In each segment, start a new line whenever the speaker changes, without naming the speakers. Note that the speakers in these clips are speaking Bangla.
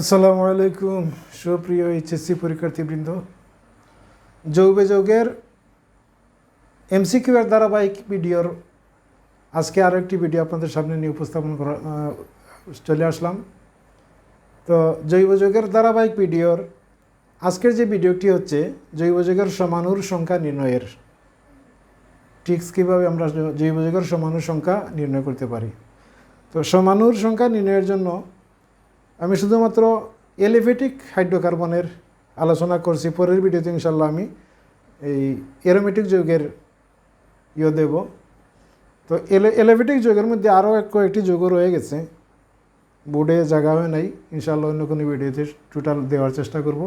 আসসালামু আলাইকুম সুপ্রিয় এইচএসসি পরীক্ষার্থীবৃন্দ যৌবে যৌগের এমসিকিউ এর ধারাবাহিক ভিডিওর আজকে আরও একটি ভিডিও আপনাদের সামনে নিয়ে উপস্থাপন করা চলে আসলাম। তো জৈব যৌগের ধারাবাহিক ভিডিওর আজকের যে ভিডিওটি হচ্ছে জৈব যৌগের সমানুর সংখ্যা নির্ণয়ের। ট্রিক্স কীভাবে আমরা জৈব যৌগের সমানুর সংখ্যা নির্ণয় করতে পারি? তো সমানুর সংখ্যা নির্ণয়ের জন্য আমি শুধুমাত্র এলিভেটিক হাইড্রোকার্বনের আলোচনা করছি, পরের ভিডিওতে ইনশাল্লাহ আমি এই এরোমেটিক যৌগের ইয়ে দেব। তো এলে, এলিভেটিক যৌগের মধ্যে আরও এক কয়েকটি যৌগ রয়ে গেছে। বোর্ডে জায়গা হয় নাই ইনশাল্লাহ অন্য কোনো ভিডিওতে টোটাল দেওয়ার চেষ্টা করব।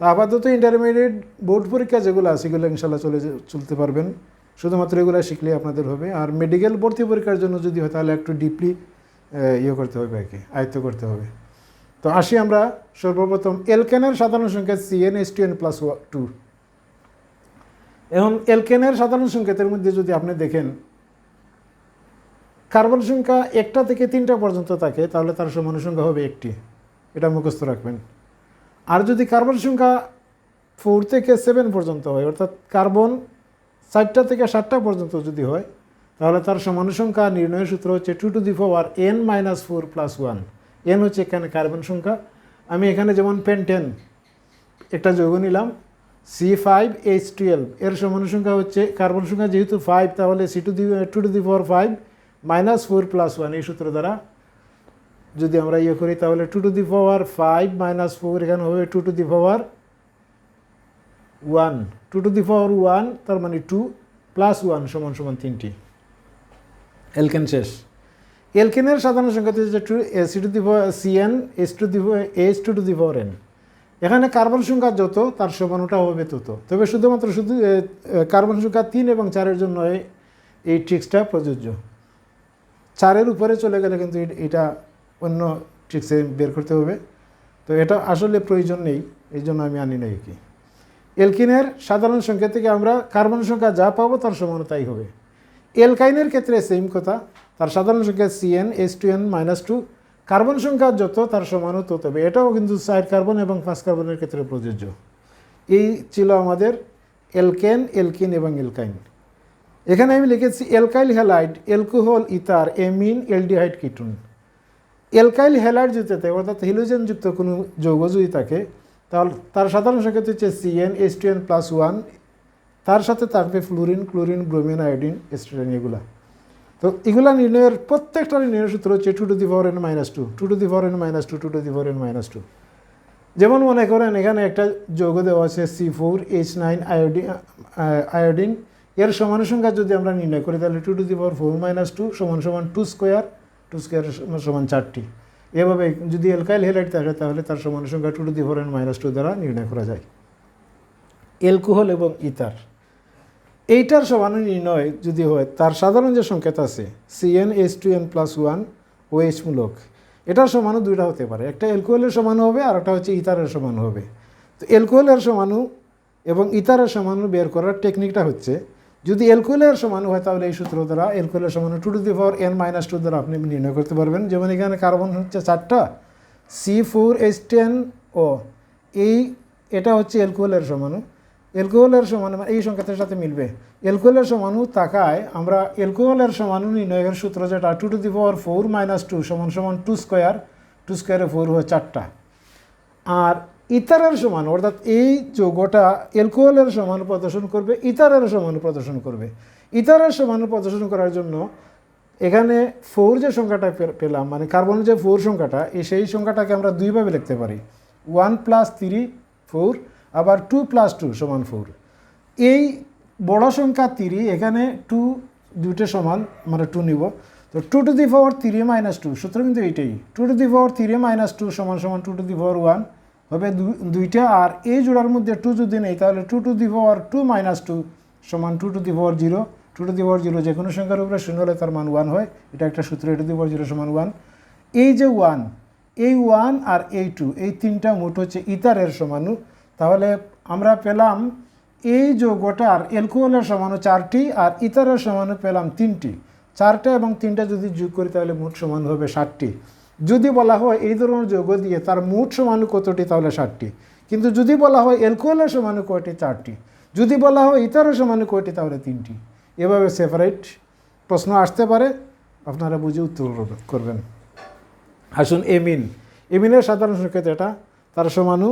তো আপাতত ইন্টারমিডিয়েট বোর্ড পরীক্ষা যেগুলো আছে সেগুলো ইনশাল্লাহ চলে চলতে পারবেন। শুধুমাত্র এগুলো শিখলে আপনাদের হবে। আর মেডিকেল ভর্তি পরীক্ষার জন্য যদি হয়, তাহলে একটু ডিপলি ইয়ে করতে হবে আর কি, আয়ত্ত করতে হবে। তো আসি আমরা সর্বপ্রথম এলকেনের সাধারণ সংখ্যা CN S two N plus two এখন এলকেনের সাধারণ সংকেতের মধ্যে যদি আপনি দেখেন, কার্বন সংখ্যা একটা থেকে তিনটা পর্যন্ত থাকে, তাহলে তার সমান সংখ্যা হবে একটি। এটা মুখস্থ রাখবেন। আর যদি কার্বন সংখ্যা ফোর থেকে সেভেন পর্যন্ত হয়, অর্থাৎ কার্বন চারটা থেকে সাতটা পর্যন্ত যদি হয়, তাহলে তার সমান সংখ্যা নির্ণয়ের সূত্র হচ্ছে two to the power N minus four plus one N হচ্ছে এখানে কার্বন সংখ্যা। আমি এখানে যেমন পেন্টেন একটা যৌগ নিলাম সি ফাইভ এইচ টুয়েলভ এর সমান সংখ্যা হচ্ছে কার্বন সংখ্যা যেহেতু ফাইভ তাহলে C to the two to the power five minus four plus one এই সূত্র দ্বারা। যদি আমরা ইয়ে করি, তাহলে two to the power five minus four এখানে হবে two to the power one two to the power one তার মানে টু প্লাস ওয়ান সমান সমান তিনটি। এলকেন শেষ। এলকেনের সাধারণ সংখ্যা হচ্ছে two C to the CN S to the S two to the power N এখানে কার্বন সংখ্যা যত, তার সমানুটা হবে তত। তবে শুধুমাত্র শুধু কার্বন সংখ্যা তিন এবং চারের জন্য এই- ট্রিক্সটা প্রযোজ্য। চারের উপরে চলে গেলে কিন্তু এটা অন্য ট্রিক্সে বের করতে হবে। তো এটা আসলে প্রয়োজন নেই, এই জন্য আমি আনি নাই কি এলকিনের সাধারণ সংখ্যা থেকে আমরা কার্বন সংখ্যা যা পাবো তার সমান তাই হবে। এলকাইনের ক্ষেত্রে সেম কথা তার সাধারণ সংখ্যা CN S two N minus two carbon সংখ্যা যত, তার সমানও তত হবে। এটাও কিন্তু সাইড কার্বন এবং পাঁচ কার্বনের ক্ষেত্রে প্রযোজ্য। এই ছিল আমাদের এলকেন এলকিন এবং এলকাইন এখানে আমি লিখেছি alkyl halide alcohol ether amine aldehyde ketone alkyl halide যদি থাকে অর্থাৎ হিলোজেনযুক্ত কোনো যৌগ যদি থাকে, তাহলে তার সাধারণ সংখ্যা হচ্ছে CN S two N plus one তার সাথে থাকবে ফ্লুরিন ক্লোরিন ব্রোমিন আয়োডিন এস্ট্রেন এগুলা। তো এগুলা নির্ণয়ের প্রত্যেকটা নির্ণয়ের সূত্র হচ্ছে two to the power N minus two two to the power N minus two two to the power N minus two যেমন মনে করেন, এখানে একটা যৌগ দেওয়া আছে C four H nine iodine iodine এর সমান সংখ্যা যদি আমরা নির্ণয় করি, তাহলে two to the power four minus two সমান সমান টু স্কোয়ার টু স্কোয়ার সমান চারটি। এভাবে যদি এলকাইল হেলাইট থাকে, তাহলে তার সমান সংখ্যা two to the power N minus two দ্বারা নির্ণয় করা যায়। অ্যালকোহল এবং ইথার এইটার সমান নির্ণয় যদি হয়, তার সাধারণ যে সংকেত আছে CN H two N plus one O H মূলক এটার সমানও দুইটা হতে পারে। একটা অ্যালকোহলের সমানও হবে, আর একটা হচ্ছে ইথারের সমান হবে। তো অ্যালকোহলের সমানু এবং ইথারের সমানু বের করার টেকনিকটা হচ্ছে, যদি অ্যালকোহলের সমানু হয়, তাহলে এই সূত্র দ্বারা অ্যালকোহলের সমানু two to the power N minus two দ্বারা আপনি নির্ণয় করতে পারবেন। যেমন এখানে কার্বন হচ্ছে চারটা C four H ten O এই, এটা হচ্ছে অ্যালকোহলের সমানু অ্যালকোহলের সমান মানে এই সংখ্যাটার সাথে মিলবে। অ্যালকোহলের সমানু তাকায় আমরা অ্যালকোহলের সমানু নির্ণয়ের সূত্র যেটা two to the power four minus two সমান সমান টু স্কোয়ার টু স্কোয়ারে ফোর হয় চারটা। আর ইতারের সমান, অর্থাৎ এই যৌগটা অ্যালকোহলের সমান প্রদর্শন করবে, ইতারের সমান প্রদর্শন করবে। ইতারের সমান প্রদর্শন করার জন্য এখানে ফোর যে সংখ্যাটা পেলাম মানে কার্বনের যে ফোর সংখ্যাটা, এই সেই সংখ্যাটাকে আমরা দুইভাবে লিখতে পারি। ওয়ান প্লাস থ্রি ফোর আবার টু প্লাস টু সমান ফোর এই বড় সংখ্যা তিরি এখানে টু দুইটা সমান মানে টু নিব। তো two to the power three minus two সূত্র কিন্তু এইটাই। Two to the power three minus two সমান সমান two to the power one হবে দুইটা, আর এই জোড়ার মধ্যে টু যদি নেই, তাহলে two to the power two minus two সমান two to the power zero two to the power zero যে কোনো সংখ্যার উপরে শূন্য হলে তার মান ওয়ান হয়। এটা একটা সূত্র টু দি পাওয়ার জিরো সমান ওয়ান এই যে ওয়ান এই ওয়ান আর এই টু এই তিনটা মোট হচ্ছে ইতারের সমানু তাহলে আমরা পেলাম এই যৌগটার অ্যালকোহলের সমানু চারটি আর ইতারের সমানু পেলাম তিনটি। চারটা এবং তিনটা যদি যোগ করি তাহলে মোট সমান হবে ষাটটি। যদি বলা হয় এই ধরনের যৌগ দিয়ে তার মোট সমাণু কতটি তাহলে ষাটটি। কিন্তু যদি বলা হয় অ্যালকোহলের সমাণু কয়টি? চারটি। যদি বলা হয় ইতারের সমাণু কয়টি? তাহলে তিনটি। এভাবে সেপারেট প্রশ্ন আসতে পারে। আপনারা বুঝে উত্তর করবেন। আসুন এমিন। এমিনের সাধারণ সংকেত এটা। তার সমাণু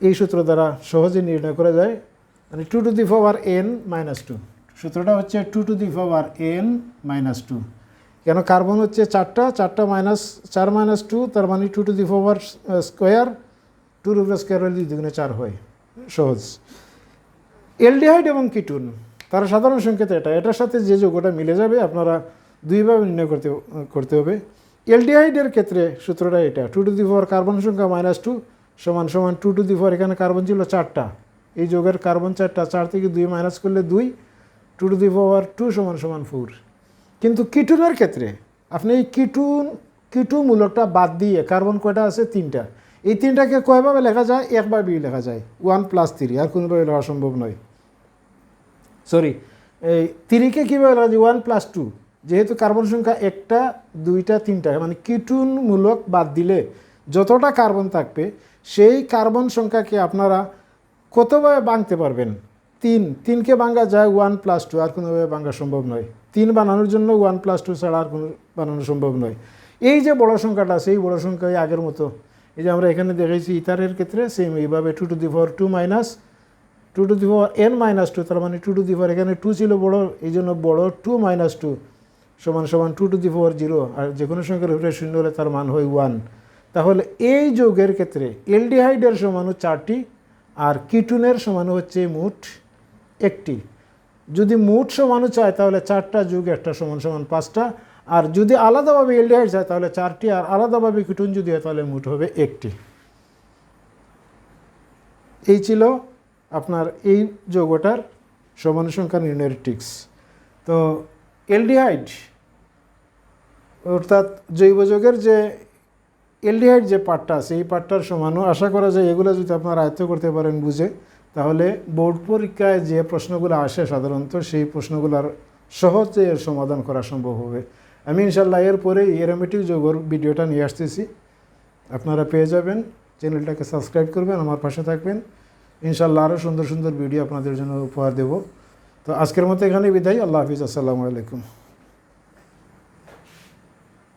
এই সূত্র দ্বারা সহজে নির্ণয় করা যায়। মানে two to the power N minus two সূত্রটা হচ্ছে two to the power N minus two কেন কার্বন হচ্ছে চারটা? চারটা মাইনাস চার মাইনাস টু তার মানে two to the power square two RuPay square হলে দুগুণে চার হয়। সহজ। এলডিহাইড এবং কিটুন, তার সাধারণ সংকেত এটা। এটার সাথে যে যোগটা মিলে যাবে, আপনারা দুইভাবে নির্ণয় করতে করতে হবে। এলডিহাইডের ক্ষেত্রে সূত্রটা এটা। Two to the power carbon সংখ্যা মাইনাস টু সমান সমান টু টু দি পাওয়ার এখানে কার্বন ছিল চারটা। এই যোগের কার্বন চারটা, চার থেকে দুই মাইনাস করলে দুই two to the power two সমান সমান ফোর কিন্তু কিটুনের ক্ষেত্রে, আপনি এই কিটুন কিটু মূলকটা বাদ দিয়ে কার্বন কয়টা আছে? তিনটা। এই তিনটাকে কয়ভাবে লেখা যায়? একভাবেই লেখা যায়। ওয়ান প্লাস থ্রি আর কোনোভাবে লেখা সম্ভব নয়। সরি এই তিরিকে কীভাবে লেখা যায়? ওয়ান প্লাস টু যেহেতু কার্বন সংখ্যা একটা, দুইটা, তিনটা মানে কিটুন মূলক বাদ দিলে যতটা কার্বন থাকবে, সেই কার্বন সংখ্যাকে আপনারা কতভাবে ভাঙতে পারবেন? তিন, তিনকে ভাঙা যায় ওয়ান প্লাস টু আর কোনোভাবে ভাঙা সম্ভব নয়। তিন বানানোর জন্য ওয়ান প্লাস টু ছাড়া আর কোনো বানানো সম্ভব নয়। এই যে বড় সংখ্যাটা সেই বড় সংখ্যা আগের মতো। এই যে আমরা এখানে দেখেছি ইথারের ক্ষেত্রে সেম এইভাবে two to the four two minus two to the four N minus two তার মানে টু টু দি ফোর এখানে টু ছিল বড়, এই জন্য বড় টু মাইনাস টু সমান সমান two to the four zero আর যে কোনো সংখ্যার উপরে শূন্য হলে তার মান হয় ওয়ান তাহলে এই যৌগের ক্ষেত্রে এলডিহাইডের সমানু চারটি আর কিটুনের সমানু হচ্ছে মুঠ একটি। যদি মুঠ সমানু চায়, তাহলে চারটা যুগ, একটা সমান সমান পাঁচটা। আর যদি আলাদাভাবে এলডিহাইড চায়, তাহলে চারটি, আর আলাদাভাবে কিটুন যদি হয়, তাহলে মুঠ হবে একটি। এই ছিল আপনার এই যৌগটার সমানু সংখ্যা নির্ণয়ের টিক্স তো এলডিহাইড, অর্থাৎ জৈব যৌগের যে এলডিহাইড যে পার্টটা আছে, এই পার্টটার সমানও আশা করা যায় এগুলো যদি আপনারা আয়ত্ত করতে পারেন বুঝে, তাহলে বোর্ড পরীক্ষায় যে প্রশ্নগুলো আসে সাধারণত সেই প্রশ্নগুলোর সহজে এর সমাধান করা সম্ভব হবে। আমি ইনশাল্লাহ এরপরে এরোমেটিক যোগর ভিডিওটা নিয়ে আসতেছি। আপনারা পেয়ে যাবেন, চ্যানেলটাকে সাবস্ক্রাইব করবেন, আমার পাশে থাকবেন। ইনশাল্লাহ আরও সুন্দর সুন্দর ভিডিও আপনাদের জন্য উপহার দেব। তো আজকের মতো এখানে বিদায়, আল্লাহ হাফিজ, আসসালামু আলাইকুম।